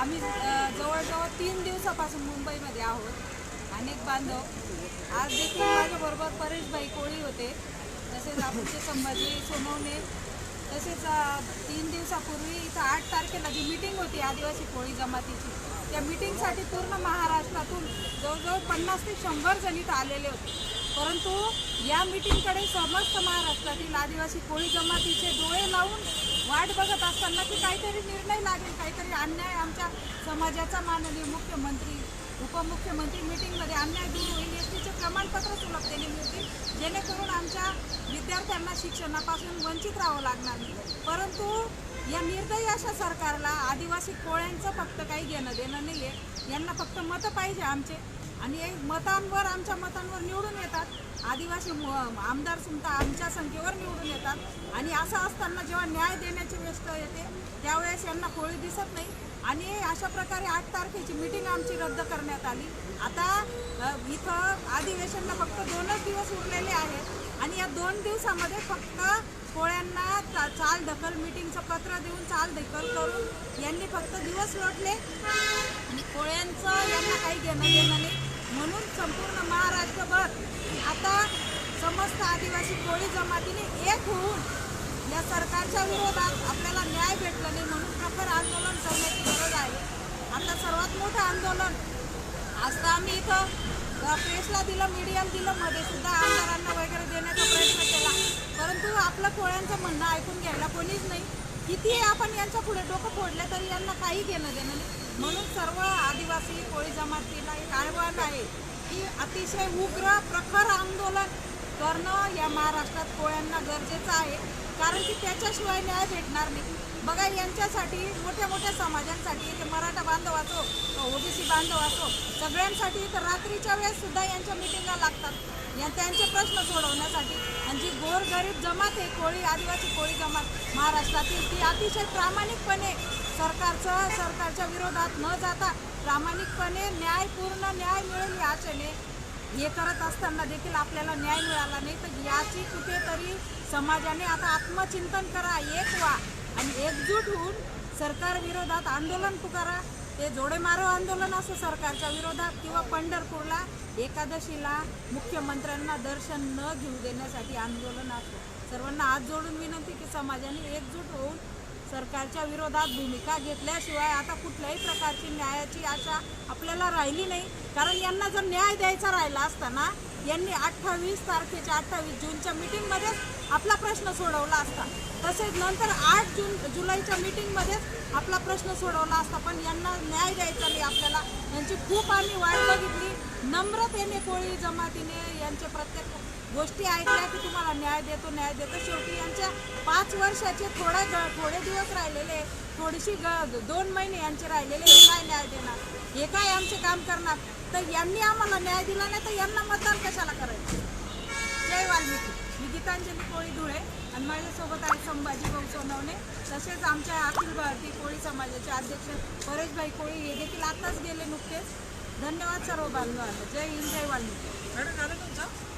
आम्ही जवळजवळ तीन दिवसापासून मुंबईमध्ये आहोत. अनेक बांधव. आज देखील माझ्याबरोबर परेशभाई कोळी होते. तसेच आमचे संभाजी सोनवणे. तसेच तीन दिवसापूर्वी इथं आठ तारखेला जी मीटिंग होती आदिवासी कोळी जमातीची त्या मीटिंगसाठी पूर्ण महाराष्ट्रातून जवळजवळ पन्नास ते शंभर जण इथं आलेले होते. परंतु या मीटिंगकडे समस्त महाराष्ट्रातील आदिवासी कोळी जमातीचे डोळे लावून वाट बघत असताना की काहीतरी निर्णय लागेल काहीतरी अन्याय आमच्या समाजाचा माननीय मुख्यमंत्री उपमुख्यमंत्री मीटिंगमध्ये अन्याय दूर होईल याचे प्रमाणपत्र सुलभ सुलभतेने मिळतील जेणेकरून आमच्या विद्यार्थ्यांना शिक्षणापासून वंचित राहावं लागणार नाही. परंतु या निर्दयी अशा सरकारला आदिवासी कोळ्यांचं फक्त काही घेणं देणं नाही आहे यांना फक्त मतं पाहिजे आमचे. आणि मतांवर आमच्या मतांवर निवडून येतात. आदिवासी म- आमदार सुद्धा आमच्या संख्येवर निवडून येतात. आणि असं असताना जेव्हा न्याय देण्याची व्यस्त येते त्यावेळेस यांना कोळी दिसत नाही. आणि अशा प्रकारे आठ तारखेची मीटिंग आमची रद्द करण्यात आली. आता इथं अधिवेशनला फक्त दोनच दिवस उरलेले आहेत. आणि या दोन दिवसामध्ये फक्त कोळ्यांना चा- चाल ढकल मीटिंगचं पत्र देऊन चाल ढकल करून यांनी फक्त दिवस लोटले. आणि कोळ्यांचं यांना काही घेणं देणं नाही. म्हणून संपूर्ण महाराष्ट्रभर आता समस्त आदिवासी कोळी जमातीने एक होऊन या सरकारच्या विरोधात आपल्याला न्याय भेटला नाही म्हणून प्रखर आंदोलन करण्याची गरज आहे. आता सर्वात मोठं आंदोलन आता आम्ही इथं प्रेसला दिलं मीडियाला दिलं मध्ये सुद्धा आमदारांना वगैरे देण्याचा प्रयत्न केला. परंतु आपलं कोळ्यांचं म्हणणं ऐकून घ्यायला कोणीच नाही. कितीही आपण यांच्या पुढे डोकं फोडले तरी यांना काही घेणं देणं नाही. म्हणून सर्व आदिवासी कोळी जमातीला एक आव्हान आहे की अतिशय उग्र प्रखर आंदोलन करणं या महाराष्ट्रात कोळ्यांना गरजेचं आहे. कारण की त्याच्याशिवाय न्याय भेटणार नाही. बघा यांच्यासाठी मोठ्या मोठ्या समाजांसाठी ते मराठा बांधव असो ओबीसी बांधव असो सगळ्यांसाठी तर रात्रीच्या वेळेस सुद्धा यांच्या मिटिंगा लागतात. या त्यांचे प्रश्न सोडवण्यासाठी. आणि जी गोरगरीब जमात आहे कोळी आदिवासी कोळी जमात महाराष्ट्रातील ती अतिशय प्रामाणिकपणे सरकारचं सरकारच्या विरोधात न जाता प्रामाणिकपणे न्यायपूर्ण न्याय मिळेल या आशेने हे करत असताना देखील आपल्याला न्याय मिळाला नाही. तर याची कुठेतरी समाजाने आता आत्मचिंतन करा एक व्हा आणि एकजूट होऊन सरकार विरोधात आंदोलन पुकारा. ते जोडेमारो आंदोलन असो सरकारच्या विरोधात किंवा पंढरपूरला एकादशीला मुख्यमंत्र्यांना दर्शन न घेऊ देण्यासाठी आंदोलन असो. सर्वांना हात जोडून विनंती की समाजाने एकजूट होऊन सरकारच्या विरोधात भूमिका घेतल्याशिवाय आता कुठल्याही प्रकारची न्यायाची आशा आपल्याला राहिली नाही. कारण यांना जर न्याय द्यायचा राहिला असताना यांनी अठ्ठावीस तारखेच्या अठ्ठावीस जूनच्या मीटिंगमध्येच आपला प्रश्न सोडवला असता. तसेच नंतर आठ जून जुलैच्या मीटिंगमध्येच आपला प्रश्न सोडवला असता. पण यांना न्याय द्यायचा नाही आपल्याला. यांची खूप आम्ही वाट बघितली. नम्रतेने कोळी जमातीने यांचे प्रत्येक गोष्टी ऐकल्या की तुम्हाला न्याय देतो न्याय देतो. शेवटी यांच्या पाच वर्षाचे थोडे ग थोडे दिवस राहिलेले थोडीशी ग दोन महिने यांचे राहिलेले हे काय न्याय देणार? हे काय आमचे काम करणार? तर यांनी आम्हाला न्याय दिला नाही तर यांना मतदान कशाला करायचं? जय वाल्मिकी. मी गीतांजली कोळी धुळे आणि माझ्यासोबत आहे संभाजी भाऊ सोनवणे. तसेच आमच्या अखिल भारतीय कोळी समाजाचे अध्यक्ष परेशभाई कोळी. हे देखील आताच गेले नुकतेच. धन्यवाद सर्व बांधवांना. जय हिंद जय वाल्मिकी. मॅडम झालं तुमचं?